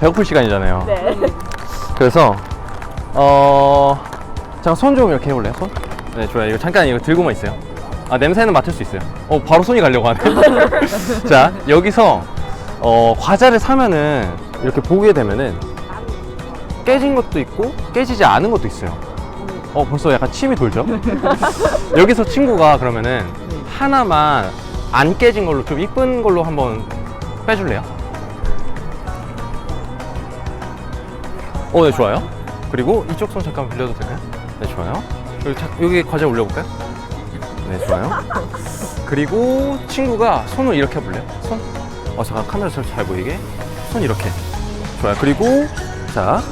배고플 시간이잖아요. 네. 그래서 어 잠깐 손 좀 이렇게 해볼래요? 손? 네 좋아요. 이거 잠깐 이거 들고만 있어요. 아 냄새는 맡을 수 있어요. 어 바로 손이 가려고 하네. 자 여기서 어 과자를 사면은 이렇게 보게 되면은 깨진 것도 있고 깨지지 않은 것도 있어요. 어 벌써 약간 침이 돌죠? 여기서 친구가 그러면은 하나만 안 깨진 걸로 좀 이쁜 걸로 한번 빼줄래요? 어, 네, 좋아요. 그리고 이쪽 손 잠깐 빌려도 될까요? 네, 좋아요. 여기, 자- 여기 과자 올려볼까요? 네, 좋아요. 그리고 친구가 손을 이렇게 해볼래요? 손? 어, 잠깐 카메라 잘, 잘 보이게. 손 이렇게. 좋아요. 그리고, 자,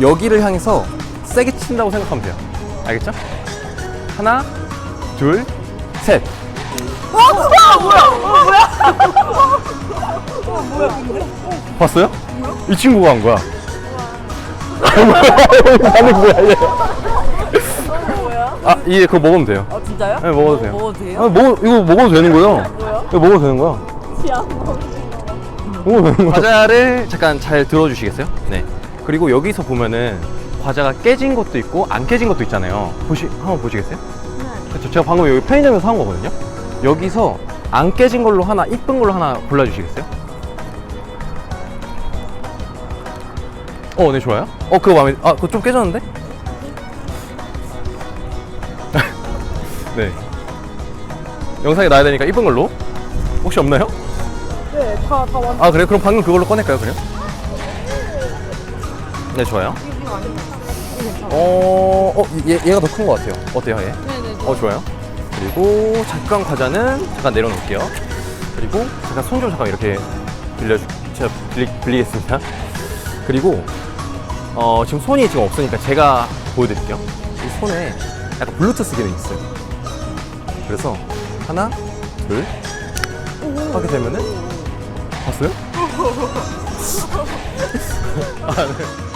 여기를 향해서 세게 친다고 생각하면 돼요. 알겠죠? 하나, 둘, 셋. 봤어요? 이 친구가 한 거야. 나는 뭐야, 얘. 뭐야? 아, 이게 그거 먹으면 돼요. 어 진짜요? 네, 먹어도 돼요. 먹어도 돼요? 아, 먹, 이거 먹어도 되는 거예요. 뭐요? 이거 먹어도 되는 거야. 지안 먹어도 되는 거야. 과자를 잠깐 잘 들어주시겠어요? 네. 그리고 여기서 보면은 과자가 깨진 것도 있고 안 깨진 것도 있잖아요. 보시, 한번 보시겠어요? 그렇죠. 제가 방금 여기 편의점에서 사온 거거든요. 여기서 안 깨진 걸로 하나, 이쁜 걸로 하나 골라주시겠어요? 어, 네, 좋아요. 어, 그거 마음에, 아, 그거 좀 깨졌는데? 네. 영상에 나야 되니까 이쁜 걸로. 혹시 없나요? 네, 다, 다 완전. 아, 그래요? 그럼 방금 그걸로 꺼낼까요, 그래요? 네, 좋아요. 어, 어, 얘, 얘가 더 큰 것 같아요. 어때요, 얘? 네네. 어, 좋아요. 그리고 잠깐 과자는 잠깐 내려놓을게요. 그리고 잠깐 손 좀 잠깐 이렇게 빌려주, 제가 빌리, 빌리겠습니다. 그리고 어, 지금 손이 지금 없으니까 제가 보여드릴게요. 이 손에 약간 블루투스 기능이 있어요. 그래서 하나, 둘 하게 되면은 봤어요? 아, 네.